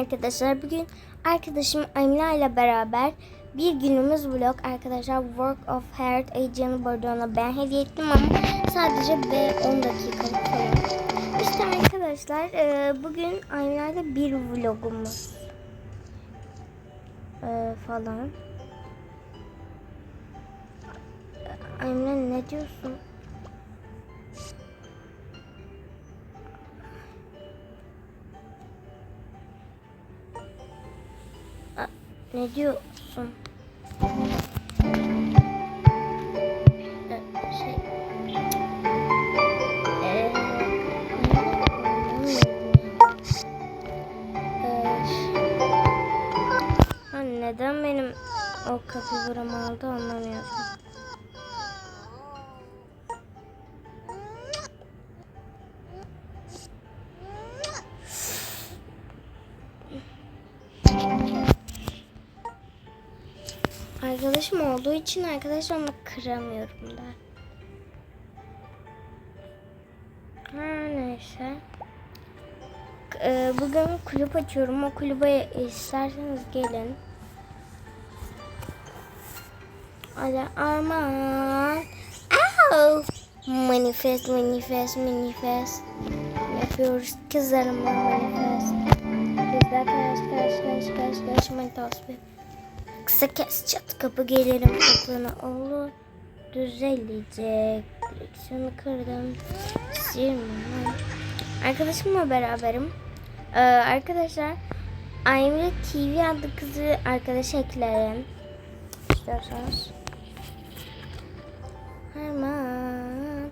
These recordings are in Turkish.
arkadaşlar. Bugün arkadaşım Amina ile beraber bir günümüz vlog arkadaşlar Work of Heart Adrian Bordon'a ben hediye ettim ama sadece ve 10 dakikalık falan. İşte arkadaşlar e, bugün Amina ile bir vlogumuz e, falan. Amina ne diyorsun? Ne diyorsun? Ee, Şey... Ee, Ee, neden benim o kapibaramı aldı anlamıyorum. Arkadaşım olduğu için arkadaşım ama kıramıyorum da. Her neyse. Ee, bugün kulüp açıyorum. O kulübe isterseniz gelin. Hadi aman. Au! Manifest, manifest, manifest. Yapıyoruz kızlarımla manifest. Kızlar kaç kaç kaç kaç kaç manifest. Kısa kes çat kapı gelirim kapına olur. Düzelecek. Direksiyonu kırdım. Arkadaşımla beraberim. Ee, arkadaşlar Aymre TV adlı kızı arkadaş ekleyin isterseniz. Hemen.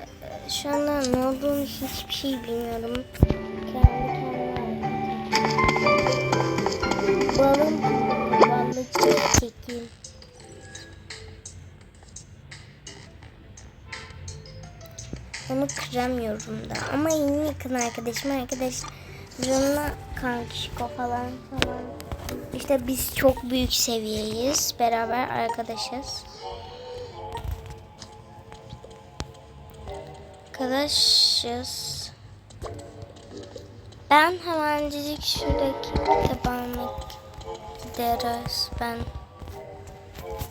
Ee, şu anda ne olduğunu hiçbir şey bilmiyorum. Kendi kendime balım çekil onu kıramıyorum da. Ama yeni yakın arkadaşım arkadaşlarımla kankişko falan falan. İşte biz çok büyük seviyeyiz. Beraber arkadaşız. Arkadaşız. Ben hemencik şuradaki almak gideriz ben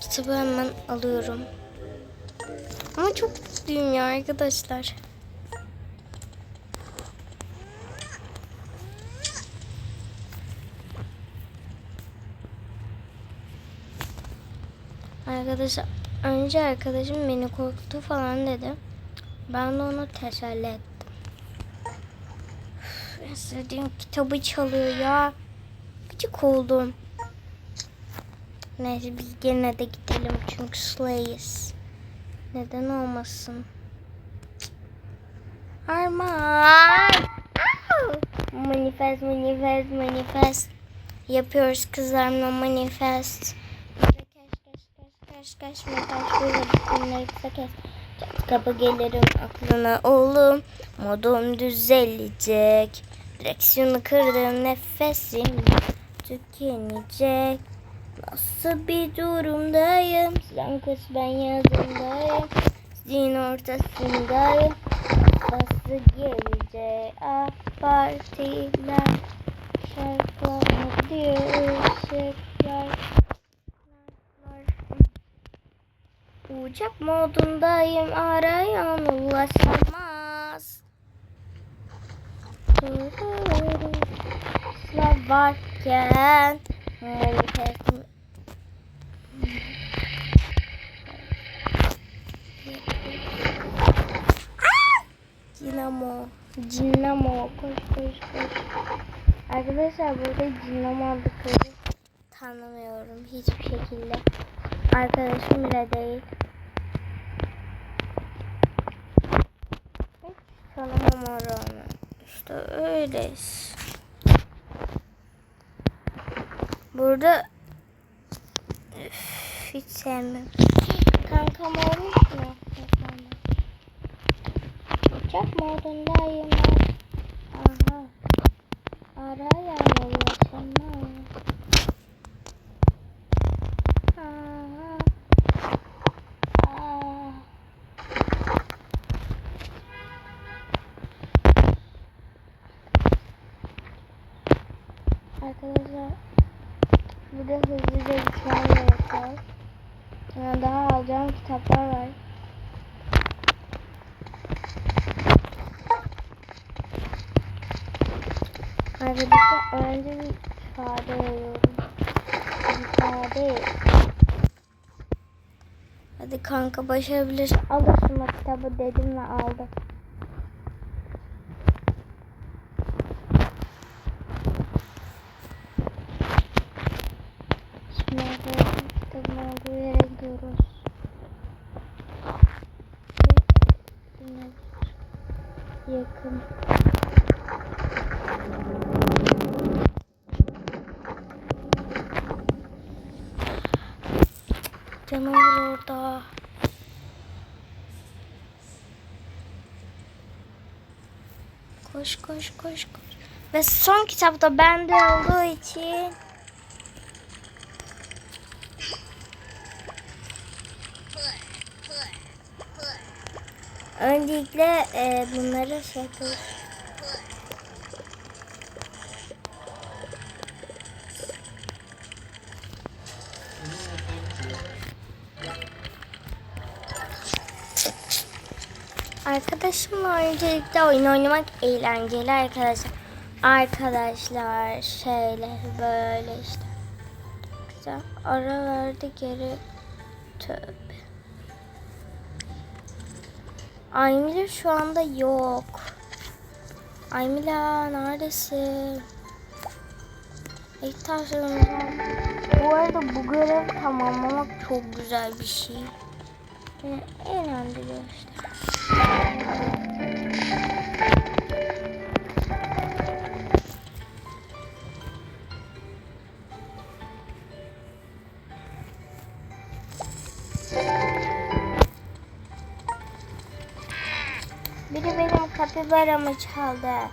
kitabı hemen alıyorum ama çok mutluyum ya arkadaşlar Arkadaşlar önce arkadaşım beni korkuttu falan dedi. Ben de onu teselli ettim. Üf, En sevdiğim kitabı çalıyor ya. Gıcık oldum. Neyse biz gene de gidelim çünkü Slays. Neden olmasın? Arman! Au! Manifest, manifest, manifest. Yapıyoruz kızlarımla manifest. Kaç kaç kaç böyle bunları kısa kes. Kapı gelirim aklına oğlum. Modum düzelecek. Direksiyonu kırdım nefesim tükenecek. Nasıl bir durumdayım? Sen kız ben yazındayım. Sizin ortasındayım. Nasıl gelecek? Ah partiler. Şarkılar diyor. Işıklar. Uçak modundayım. Arayan ulaşamaz. Sıla varken manifestim Dinamo. Dinamo. Koş koş koş. Arkadaşlar burada dinamo aldıkları tanımıyorum hiçbir şekilde. Arkadaşım bile değil. Hiç tanımam onu. İşte öyleyiz. Burada Üf, hiç sevmem. Kankam olmuş mu? Uçak modundayım. Aha. Ara yani ulaşamam. Aha. Aa. Arkadaşlar burada hızlıca gitmem gerekiyor. Yani daha alacağım kitaplar var. Arkadaşlar önce bir ifade yazıyorum. İfade. Hadi kanka başarabilirsin. Alırsın o kitabı dedim ve aldım. Gidiyoruz. Yine yakın. Canavar orada. Koş koş koş koş. Ve son kitapta bende olduğu için Öncelikle e, bunları şey yapıyoruz. Arkadaşımla öncelikle oyun oynamak eğlenceli arkadaşlar. Arkadaşlar şeyler böyle işte. Güzel. Ara verdi geri. Tövbe. Aymila şu anda yok. Aymila neredesin? İlk tavsiyemiz Bu arada bu görev tamamlamak çok güzel bir şey. Beni eğlendiriyor işte. Kapibaramı çaldı.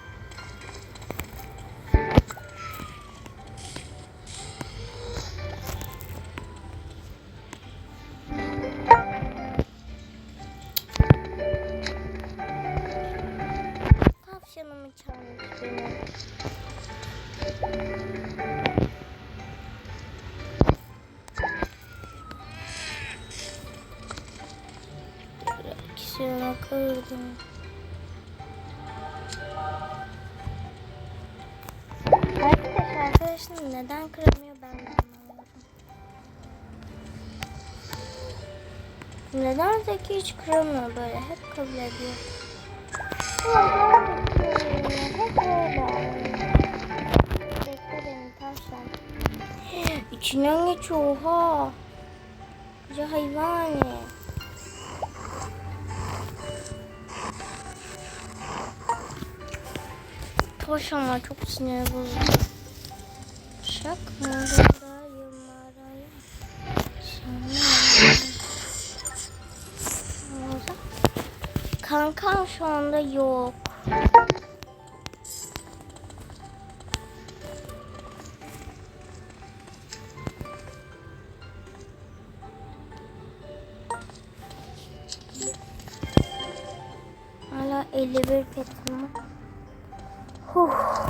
Tavşanımı çalmış benim. İkisini kırdım. Neden Zeki hiç kıramıyor böyle hep kabul ediyor. İçinden geçiyor oha. Ya hayvani. Tavşanlar çok sinir bozucu. Şakmalarayım Kankam şu anda yok. Hala 51 petim. Huh.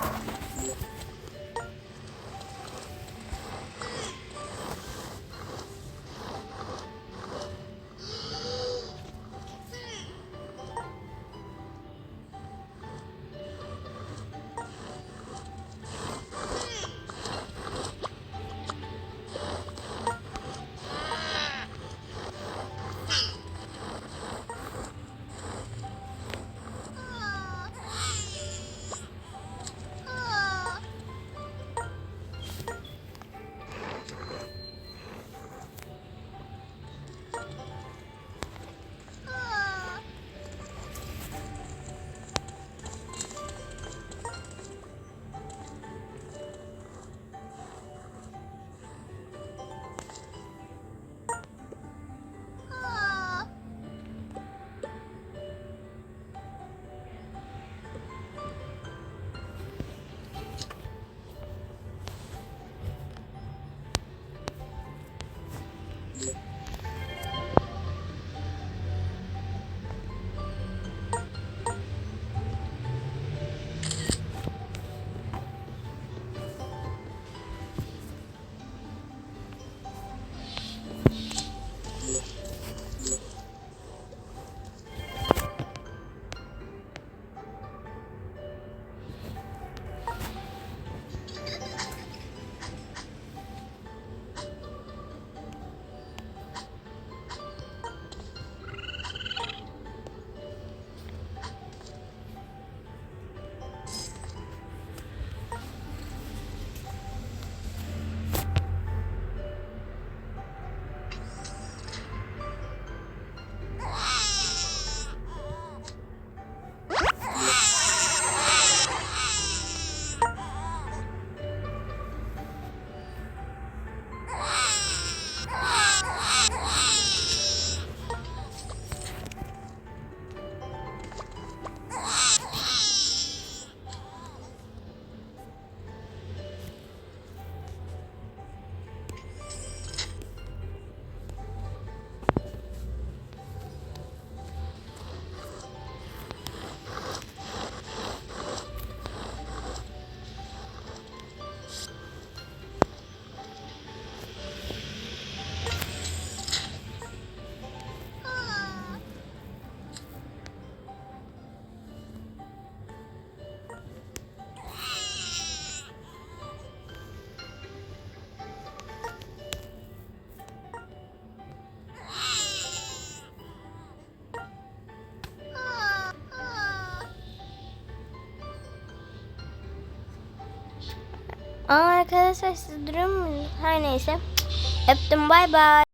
Aa arkadaşlar siz duruyor musunuz? Her neyse. Öptüm bay bay.